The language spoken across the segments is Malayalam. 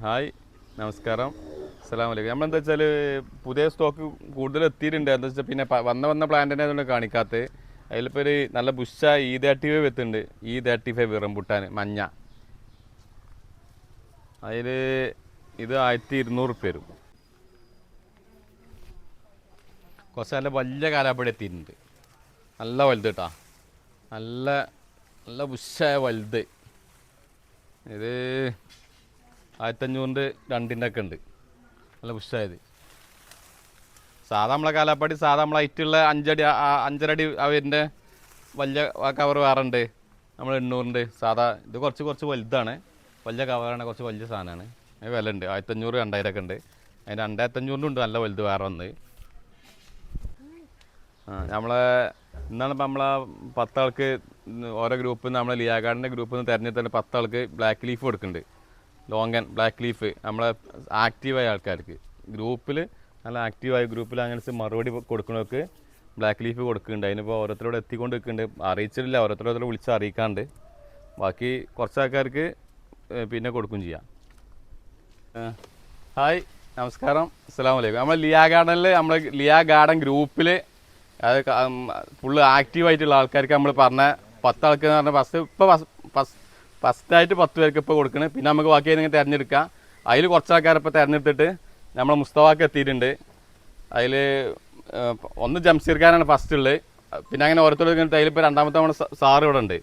ഹായ് നമസ്കാരം. അസ്സലാമു അലൈക്കും നമ്മളെന്താ വെച്ചാൽ പുതിയ സ്റ്റോക്ക് കൂടുതൽ എത്തിയിട്ടുണ്ട്. എന്താ വെച്ചാൽ പിന്നെ വന്ന വന്ന പ്ലാന്റിനെ അതുകൊണ്ട് കാണിക്കാത്തത് അതിലിപ്പോൾ ഒരു നല്ല ബുഷ ഇ തേർട്ടി ഫൈവ് എത്തുന്നുണ്ട് ഇ തേർട്ടി ഫൈവ് റംബുട്ടാൻ മഞ്ഞ. അതിൽ ഇത് ആയിരത്തി ഇരുന്നൂറ് റുപ്യ വരും. കുറച്ച് നല്ല വലിയ കാലാപ്പടി എത്തിയിട്ടുണ്ട്. നല്ല വലുത് കേട്ടോ നല്ല നല്ല ബുഷായ വലുത്. ഇത് ആയിരത്തഞ്ഞൂറിന്റെ രണ്ടിന്റെ ഒക്കെ ഉണ്ട്. നല്ല പുഷായത് സാധാ നമ്മളെ കാലാപ്പാടി സാധാ നമ്മളെ ഹൈറ്റുള്ള അഞ്ചടി അഞ്ചരടി അവരിന്റെ വലിയ കവർ വേറെ ഉണ്ട് നമ്മൾ എണ്ണൂറിന്റെ സാധാ ഇത് കുറച്ച് കുറച്ച് വലുതാണ്. വലിയ കവറാണ് കുറച്ച് വലിയ സാധനമാണ്. അതിന് വില ഉണ്ട് ആയിരത്തഞ്ഞൂറ് രണ്ടായിരം ഒക്കെ ഉണ്ട്. അതിന് രണ്ടായിരത്തഞ്ഞൂറിന്റെ ഉണ്ട് നല്ല വലുത് വേറെ ഒന്ന് ആ നമ്മളെ ഇന്നാണ് ഇപ്പം നമ്മളെ പത്താൾക്ക് ഓരോ ഗ്രൂപ്പിൽ നിന്ന് നമ്മളെ ലിയാഗാർഡിന്റെ ഗ്രൂപ്പിൽ നിന്ന് തിരഞ്ഞെടുത്തിട്ട് പത്താൾക്ക് ബ്ലാക്ക് ലീഫ് കൊടുക്കുന്നുണ്ട്. ലോങ്ങൻ ബ്ലാക്ക് ലീഫ് നമ്മളെ ആക്റ്റീവായ ആൾക്കാർക്ക്. ഗ്രൂപ്പിൽ നല്ല ആക്റ്റീവായ ഗ്രൂപ്പിൽ അങ്ങനെ മറുപടി കൊടുക്കുന്നവർക്ക് ബ്ലാക്ക് ലീഫ് കൊടുക്കുന്നുണ്ട്. അതിനിപ്പോൾ ഓരോരുത്തരോട് എത്തിക്കൊണ്ട് നിൽക്കുന്നുണ്ട് അറിയിച്ചിട്ടില്ല. ഓരോരുത്തരോട് വിളിച്ച് അറിയിക്കാണ്ട്. ബാക്കി കുറച്ച് ആൾക്കാർക്ക് പിന്നെ കൊടുക്കും ചെയ്യാം. ഹായ്. നമസ്കാരം. അസ്സാം വലൈക്കും നമ്മൾ ലിയാ ഗാർഡനിൽ നമ്മൾ ലിയാ ഗാർഡൻ ഗ്രൂപ്പിൽ അത് ഫുള്ള് ആക്റ്റീവായിട്ടുള്ള ആൾക്കാർക്ക് നമ്മൾ പറഞ്ഞ പത്ത് ആൾക്ക് എന്ന് പറഞ്ഞാൽ ഫസ്റ്റ് ഇപ്പോൾ ഫസ്റ്റായിട്ട് പത്ത് പേർക്ക് ഇപ്പോൾ കൊടുക്കണേ. പിന്നെ നമുക്ക് ബാക്കി ഏതെങ്കിലും തിരഞ്ഞെടുക്കാം. അതിൽ കുറച്ച് ആൾക്കാർ ഇപ്പോൾ തിരഞ്ഞെടുത്തിട്ട് നമ്മൾ മുസ്തവാക്ക് എത്തിയിട്ടുണ്ട്. അതിൽ ഒന്ന് ജംഷീർ ഖാനാണ് ഫസ്റ്റ് ഉള്ളത് പിന്നെ അങ്ങനെ ഓരോരുത്തർ അതിലിപ്പോൾ രണ്ടാമത്തെ നമ്മുടെ സാറ് ഇവിടെ ഉണ്ട്.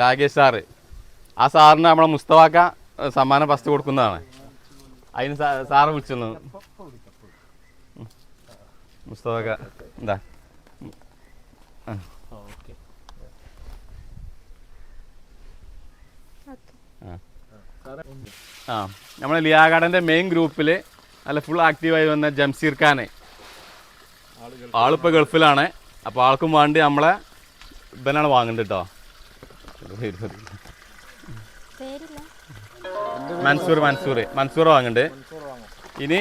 രാകേഷ് സാറ്. ആ സാറിന് നമ്മളെ മുസ്തവാക്ക സമ്മാനം ഫസ്റ്റ് കൊടുക്കുന്നതാണ്. അതിന് സാറ് വിളിച്ചിരുന്നു. മുസ്തവാക്ക എന്താ? ആ നമ്മളെ ലിയാ ഗാർഡന്റെ മെയിൻ ഗ്രൂപ്പിൽ അല്ല ഫുൾ ആക്റ്റീവായി വന്ന ജംസീർ ഖാനെ. ആളിപ്പോൾ ഗൾഫിലാണ്. അപ്പോൾ ആൾക്കും വേണ്ടി നമ്മളെ ഇവനാണ് വാങ്ങുന്നത് കേട്ടോ മൻസൂർ മൻസൂർ. മൻസൂർ വാങ്ങുന്നുണ്ട് ഇനി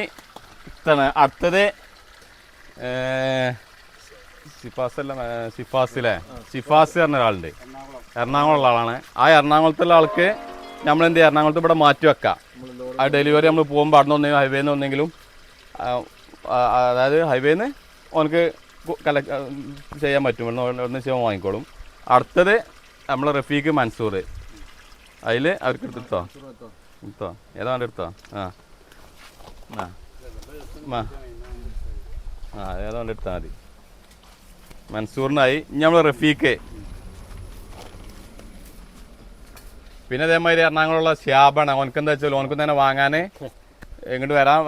ഇതാണ് അടുത്തത് സിഫാസല്ല സിഫാസിലെ സിഫാസ് പറഞ്ഞ ഒരാളുണ്ട്. എറണാകുളം. ഉള്ള ആളാണ് ആ എറണാകുളത്തുള്ള ആൾക്ക് നമ്മൾ എന്ത് എറണാകുളത്ത് ഇവിടെ മാറ്റി വെക്കാം. ആ ഡെലിവറി നമ്മൾ പോകുമ്പോൾ അവിടെ നിന്ന് ഹൈവേന്ന് ഒന്നെങ്കിലും അതായത് ഹൈവേന്ന് ഓനക്ക് കളക്ട് ചെയ്യാൻ പറ്റും. ഒന്ന് ചെയ്യാൻ വാങ്ങിക്കോളും. അടുത്തത് നമ്മളെ റഫീഖ് മൻസൂർ അതിൽ അവർക്ക് എടുത്തോ? എടുത്തോ? ഏതാ എടുത്തോ? ആ. ആ. ആ ആ ഏതാ വേണ്ട എടുത്താൽ മതി. മൻസൂറിനായി. നമ്മൾ റഫീഖ്. പിന്നെ അതേമാതിരി എറണാകുളമുള്ള ശ്യാബാണ്. ഓനക്ക് എന്താ വെച്ചാൽ ഓനക്കും തന്നെ വാങ്ങാൻ എങ്ങോട്ട് വരാൻ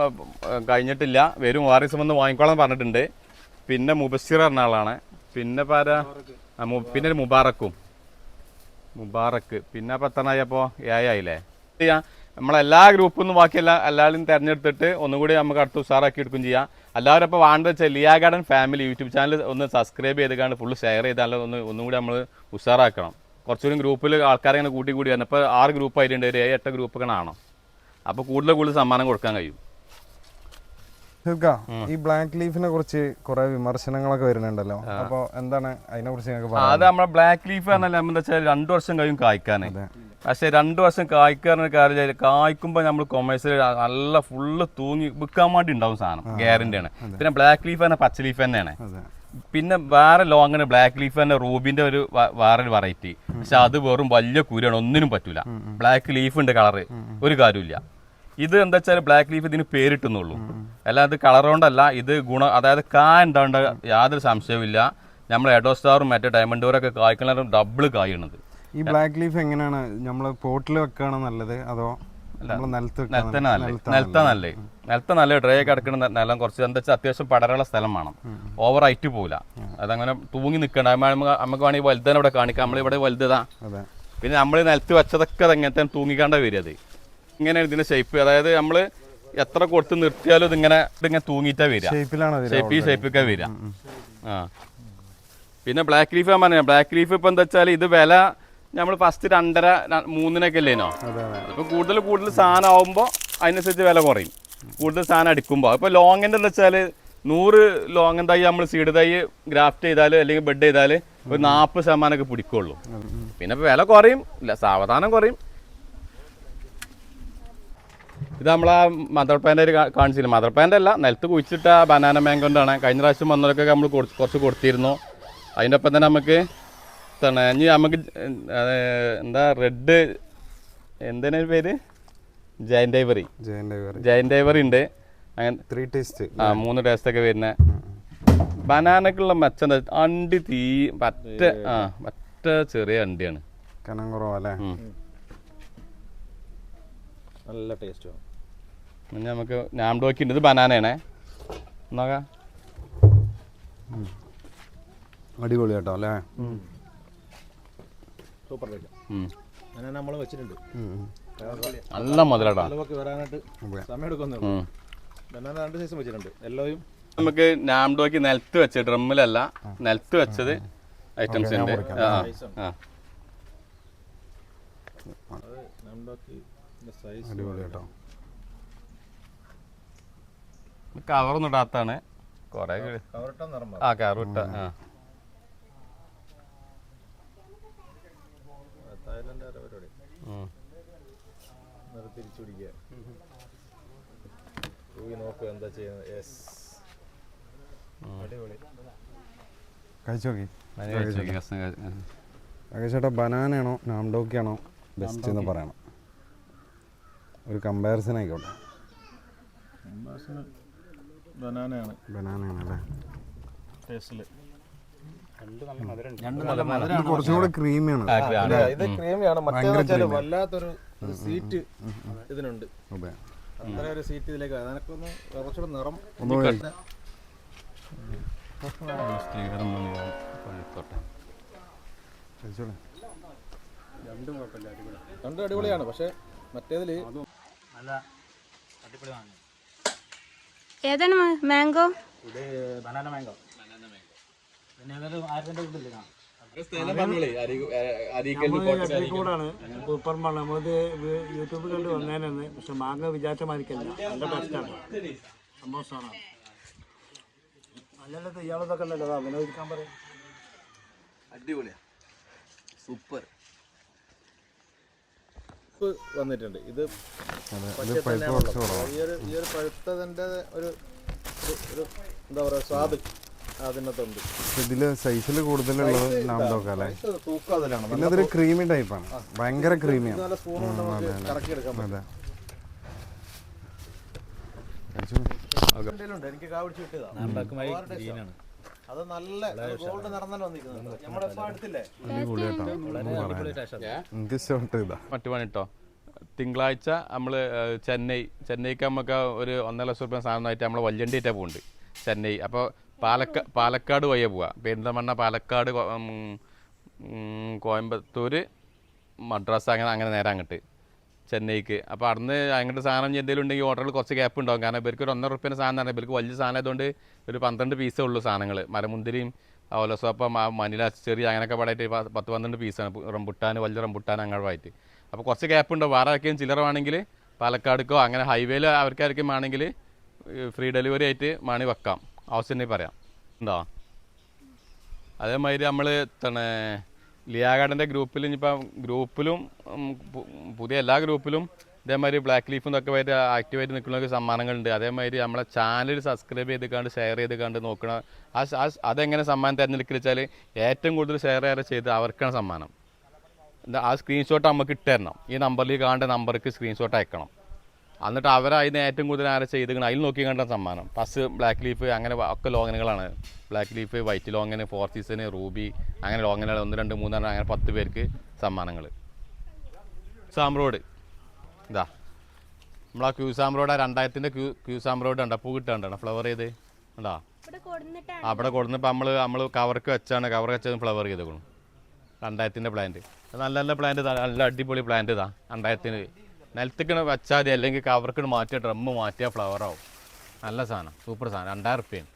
കഴിഞ്ഞിട്ടില്ല. വരും. വാറിസം വന്ന് വാങ്ങിക്കോളാൻ പറഞ്ഞിട്ടുണ്ട്. പിന്നെ മുബസ്സിർ എന്ന പിന്നെ പാരാ പിന്നെ ഒരു മുബാറക്കും. മുബാറക്ക്. പിന്നെ അപ്പം എത്രനായപ്പോൾ ഏഴായില്ലേ നമ്മളെല്ലാ ഗ്രൂപ്പിൽ നിന്നും ബാക്കി എല്ലാ എല്ലാവരും തിരഞ്ഞെടുത്തിട്ട് ഒന്നുകൂടി നമുക്ക് അടുത്ത് ഉഷാറാക്കി എടുക്കും ചെയ്യാം. എല്ലാവരും ഇപ്പോൾ വേണ്ടത് വെച്ചാൽ Liya garden family YouTube channel ഒന്ന് സബ്സ്ക്രൈബ് ചെയ്ത് ഫുള്ള് ഷെയർ ചെയ്താൽ ഒന്ന് ഒന്നുകൂടി നമ്മൾ ഉഷാറാക്കണം. കുറച്ചുകൂടി ഗ്രൂപ്പിൽ ആൾക്കാരെ ഇങ്ങനെ കൂട്ടി കൂടി വന്നപ്പോൾ ഇപ്പോൾ ആറ് ഗ്രൂപ്പ് ആയിട്ടുണ്ട്. ഒരു ഏഴ് എട്ട് ഗ്രൂപ്പൊക്കെ ആണോ? അപ്പോൾ കൂടുതൽ കൂടുതൽ സമ്മാനം കൊടുക്കാൻ കഴിയും. ഈ ബ്ലാക്ക് ലീഫിനെ കുറിച്ച് കുറെ വിമർശനങ്ങളൊക്കെ വരുന്നുണ്ടല്ലോ. അപ്പോൾ എന്താണ് അതിനെ കുറിച്ച് ഞങ്ങൾക്ക് അത് നമ്മളെ ബ്ലാക്ക് ലീഫ് പറഞ്ഞാൽ എന്താ വെച്ചാൽ രണ്ടു വർഷം കഴിയും കായ്ക്കാൻ. പക്ഷേ രണ്ടു വർഷം കായ്ക്കാറിന് കാര്യം കായ്ക്കുമ്പോൾ നമ്മൾ കൊമേഴ്സിൽ നല്ല ഫുള്ള് തൂങ്ങി വിൽക്കാൻ വേണ്ടി ഉണ്ടാവും സാധനം. ഗ്യാരണ്ടിയാണ് പിന്നെ ബ്ലാക്ക് ലീഫ് തന്നെ പച്ച ലീഫ് തന്നെയാണ്. പിന്നെ വേറെ ലോങ്ങിന് ബ്ലാക്ക് ലീഫ് തന്നെ റൂബിന്റെ ഒരു വേറൊരു വെറൈറ്റി പക്ഷെ അത് വെറും വലിയ കുരുവാണ് ഒന്നിനും പറ്റൂല. ബ്ലാക്ക് ലീഫ് ഉണ്ട് കളറ് ഒരു കാര്യമില്ല ഇത് എന്താ വെച്ചാൽ ബ്ലാക്ക് ലീഫ് ഇതിന് പേരിട്ടുന്നുള്ളൂ. അല്ലാതെ കളർ കൊണ്ടല്ല ഇത് ഗുണം അതായത് കായ ഉണ്ടാവേണ്ട യാതൊരു സംശയവുമില്ല. നമ്മൾ എഡോസ്റ്റാറും മറ്റേ ഡയമണ്ട് ഒക്കെ കായ്ക്കണ ഡബിൾ കായണത് ഈ ബ്ലാക്ക് ലീഫ് എങ്ങനെയാണ്? നമ്മൾ പോട്ടിൽ വെക്കാണ് നല്ലത്? അതോ നിലത്ത് നല്ലേ നിലത്ത നല്ല ഡ്രൈ കിടക്കുന്ന നിലം കുറച്ച് എന്താ വെച്ചാൽ അത്യാവശ്യം പടരുള്ള സ്ഥലം വേണം. ഓവർ ഹൈറ്റ് പോവില്ല അതങ്ങനെ തൂങ്ങി നിൽക്കണ്ട നമുക്ക് വേണമെങ്കിൽ വലുതന്നെ ഇവിടെ കാണിക്കാം. നമ്മളിവിടെ വലുതാ പിന്നെ നമ്മൾ നിലത്ത് വെച്ചതൊക്കെ അത് എങ്ങനത്തെ തൂങ്ങിക്കാണ്ട വരിക അത്. ഇങ്ങനെ ഇതിന്റെ ഷേപ്പ് അതായത് നമ്മൾ എത്ര കൊടുത്ത് നിർത്തിയാലും ഇതിങ്ങനെ ഇതിങ്ങനെ തൂങ്ങിയിട്ടാ വരിക. ഷേപ്പ് ഈ ഷേപ്പൊക്കെ വരിക. ആ. പിന്നെ ബ്ലാക്ക് ലീഫ് ഞാൻ പറഞ്ഞ ബ്ലാക്ക് ലീഫ് ഇപ്പം എന്താ വെച്ചാൽ ഇത് വില നമ്മൾ ഫസ്റ്റ് രണ്ടര മൂന്നിനൊക്കെ അല്ലേനോ? ഇപ്പം കൂടുതൽ കൂടുതൽ സാധനം ആവുമ്പോൾ അതിനനുസരിച്ച് വില കുറയും. കൂടുതൽ സാധനം അടിക്കുമ്പോൾ ഇപ്പോൾ ലോങ്ങിന്റെ എന്ന് വെച്ചാൽ നൂറ് ലോങ്ങൻ തൈ നമ്മൾ സീഡ് തൈ ഗ്രാഫ്റ്റ് ചെയ്താൽ അല്ലെങ്കിൽ ബെഡ് ചെയ്താൽ ഒരു നാൽപ്പത് ശതമാനമൊക്കെ പിടിക്കുള്ളൂ. പിന്നെ വില കുറയും. ഇല്ല സാവധാനം കുറയും. ഇത് നമ്മൾ മദർ പാന്റെ കാണിച്ചില്ല? മദർ പാന്റെ അല്ല നിലത്ത് കുഴിച്ചിട്ട ബനാന മാങ്കോണ്ടാണ് കഴിഞ്ഞ പ്രാവശ്യം വന്നവർക്കൊക്കെ നമ്മൾ കുറച്ച് കൊടുത്തിരുന്നു. അതിന്റെ ഒപ്പം തന്നെ നമുക്ക് ഇനി നമുക്ക് എന്താ റെഡ് എന്തിനൊരു പേര്? ജയൻ ഡൈവറി ജയൻ ഡൈവറി ഉണ്ട്. അങ്ങനെ ത്രീ ടേസ്റ്റ് ആ മൂന്ന് ടേസ്റ്റ് ഒക്കെ വരുന്ന. ബനാനക്കുള്ള മെച്ചം അണ്ടി തീ പറ്റ ആ പറ്റ ചെറിയ അണ്ടിയാണ്. കനം കുറവല്ലേ നല്ല ടേസ്റ്റ് ഇനി നമുക്ക് നാംഡോക്കി ഉണ്ട് ഇത് ബനാനയാണേ. നോക്കാം. അടിപൊളി കേട്ടോ അല്ലേ? സൂപ്പർ. നമ്മൾ വെച്ചിട്ടുണ്ട്. നല്ല മുതലാടാ അളവൊക്കെ വരാനായിട്ട് സമയം എടുക്കുന്നു ഉം. ബനാന രണ്ട് സൈസും വെച്ചിട്ടുണ്ട്. നമുക്ക് നാംഡോക്ക് നിലത്ത് വെച്ച ഡ്രമ്മിലല്ല നിലത്ത് വെച്ചത് ഐറ്റംസ് ഉണ്ട്. ആ ആ. അത് സൈസ് അടിപൊളി കേട്ടോ. കവറൊന്നും ഇടാത്താണ് കൊറേ ആ കവറിട്ട ആ. തിരിച്ചു പിടിക്കുക പോയി നോക്കുക എന്താ ചെയ്യുന്നത്. യെസ് അടിപൊളി. കഴിച്ചു നോക്കി. ചേട്ടാ ബനാനാണോ നാംഡോക്കിയാണോ ബെസ്റ്റ് എന്ന് പറയണം. ഒരു കമ്പാരിസൺ ആയിക്കോട്ടെ. ബനാനയാണ്. ബനാനയാണല്ലേ? ടേസ്റ്റിൽ ഇത് കുറച്ചും കൂടെ ക്രീമിയാണ് ഇത് ക്രീമിയാണ് മറ്റേ വെച്ചാൽ സീറ്റ് ഇതിനുണ്ട്. അതെ. അത്ര ഒരു സീറ്റ് ഇതിലേക്ക് അതിനൊക്കെ കുറച്ചുകൂടെ നിറം. കഴിച്ചോളെ. രണ്ടും അടിപൊളിയാണ് പക്ഷെ മറ്റേതിൽ ഏതാണ് മാംഗോ? ബനാന മാംഗോ കൂടാണ് സൂപ്പർമാണ് നമ്മളിത് വ് യൂട്യൂബിൽ കണ്ട് വന്നേനാണ് പക്ഷെ മാങ്ങ വിചാരിച്ച മാതിരിക്കല്ല. നല്ല ബെസ്റ്റാണ് സന്തോഷമാണ് അല്ലല്ലോ ഇയാളതൊക്കെ ഉണ്ടല്ലോ. അഭിനയിക്കാൻ ഒരുക്കാൻ പറയാം. അടിപൊളിയാ. സൂപ്പർ. വന്നിട്ടുണ്ട്. ഇത് ഈ ഒരു പഴുത്തതിന്റെ ഒരു ഒരു- ഒരു എന്താ പറയാ സ്വാദ്. അതിനകത്തുണ്ട്. ഇതിൽ സൈസിൽ കൂടുതലുള്ളത് അല്ലേ? തൂക്കം പിന്നെ അതൊരു ക്രീമി ടൈപ്പാണ് ഭയങ്കര ക്രീമിയാണ് നല്ല സ്പൂൺ കൊണ്ട് കറക്കി എടുക്കാൻ അതെ എനിക്ക് നല്ല ഗോൾഡ് വന്നിരിക്കുന്നത് നമ്മുടെ അടുത്തില്ലേ എനിക്ക് മറ്റു തിങ്കളാഴ്ച നമ്മൾ ചെന്നൈ. ചെന്നൈക്ക് നമുക്ക് ഒരു ഒന്നര ലക്ഷം റുപ്യ സാധനമായിട്ട് നമ്മൾ വല്യണ്ടിയിട്ടാണ് പോകുന്നുണ്ട് ചെന്നൈ. അപ്പോൾ പാലക്ക പാലക്കാട് വഴിയാണ് പോവുക പെരിന്തമണ്ണ പാലക്കാട് കോയമ്പത്തൂർ മദ്രാസ് അങ്ങനെ അങ്ങനെ നേരെ അങ്ങോട്ട്. ചെന്നൈക്ക്. അപ്പോൾ അവിടുന്ന് അങ്ങോട്ട് സാധനം എന്തെങ്കിലും ഉണ്ടെങ്കിൽ ഓർഡറിൽ കുറച്ച് ഗ്യാപ്പ് ഉണ്ടാകും കാരണം ഇവർക്ക് ഒരു ഒന്നര റുപ്യന്റെ സാധനം തന്നെ. ഇവർക്ക് വലിയ സാധനം ആയതുകൊണ്ട് ഒരു പന്ത്രണ്ട് പീസേ ഉള്ളൂ സാധനങ്ങൾ മരമുന്തിരിയും ആ മനില ചെറിയ അങ്ങനെയൊക്കെ പാടായിട്ട് പത്ത് പന്ത്രണ്ട് പീസാണ് റംബുട്ടാൻ വലിയ റംബുട്ടാൻ അങ്ങനെ ആയിട്ട് അപ്പോൾ കുറച്ച് ഗ്യാപ്പ് ഉണ്ട് വേറെ ആർക്കെങ്കിലും ചില്ലറ വേണമെങ്കിൽ പാലക്കാടുക്കോ അങ്ങനെ ഹൈവേയിൽ അവർക്കാർക്കും വേണമെങ്കിൽ ഫ്രീ ഡെലിവറി ആയിട്ട് മണി വെക്കാം. ആവശ്യമുണ്ടെങ്കിൽ പറയാം. ഉണ്ടോ? അതേമാതിരി നമ്മൾ തന്നെ ലിയാഗാർഡന്റെ ഗ്രൂപ്പിൽ ഇനിയിപ്പം ഗ്രൂപ്പിലും പുതിയ എല്ലാ ഗ്രൂപ്പിലും ഇതേമാതിരി ബ്ലാക്ക് ലീഫും ഇതൊക്കെ ആയിട്ട് ആക്റ്റീവായിട്ട് നിൽക്കുന്നവർക്ക് സമ്മാനങ്ങളുണ്ട്. അതേമാതിരി നമ്മളെ ചാനൽ സബ്സ്ക്രൈബ് ചെയ്ത് കണ്ട് ഷെയർ ചെയ്ത് കണ്ട് നോക്കണ ആ അതെങ്ങനെ സമ്മാനം തിരഞ്ഞെടുക്കുക വെച്ചാൽ ഏറ്റവും കൂടുതൽ ഷെയർ ചെയ്യാറ് ചെയ്ത് അവർക്കാണ് സമ്മാനം. എന്താ ആ സ്ക്രീൻഷോട്ട് നമുക്ക് ഇട്ടുതരണം ഈ നമ്പറിൽ കാണേണ്ട നമ്പർക്ക് സ്ക്രീൻഷോട്ട് അയക്കണം. എന്നിട്ട് അവർ അതിന് ഏറ്റവും കൂടുതൽ ആരെ ചെയ്തിരിക്കണം അതിൽ നോക്കി കണ്ട സമ്മാനം. ഫസ്റ്റ് ബ്ലാക്ക് ലീഫ് അങ്ങനെ ഒക്കെ ലോങ്ങനുകളാണ്. Black leaf white longan four season ruby അങ്ങനെ ലോങ്ങനുകൾ ഒന്ന് രണ്ട് മൂന്നെണ്ണം അങ്ങനെ പത്ത് പേർക്ക് സമ്മാനങ്ങൾ റോഡ് ഇതാ. നമ്മളാ ക്യൂ ആ രണ്ടായിരത്തിന്റെ ക്യൂ ക്യൂ റോഡ് ഉണ്ട് പൂ കിട്ടാണ്ടാണ് ഫ്ലവർ ചെയ്ത്. ഉണ്ടാ അവിടെ കൊടുന്നിപ്പോൾ നമ്മൾ നമ്മൾ കവർക്ക് വെച്ചാണ് കവർ വെച്ചത് ഫ്ലവർ ചെയ്തേക്കണം. രണ്ടായിരത്തിന്റെ പ്ലാന്റ് നല്ല നല്ല പ്ലാന്റ് നല്ല അടിപൊളി പ്ലാന്റ് ഇതാ. രണ്ടായിരത്തിന് നിലത്തേക്ക് വെച്ചാൽ മതി. അല്ലെങ്കിൽ കവർക്ക് മാറ്റിയ ഡ്രമ്മ് ഫ്ലവർ ആവും. നല്ല സാധനം. സൂപ്പർ സാധനം. രണ്ടായിരം റുപ്യാണ്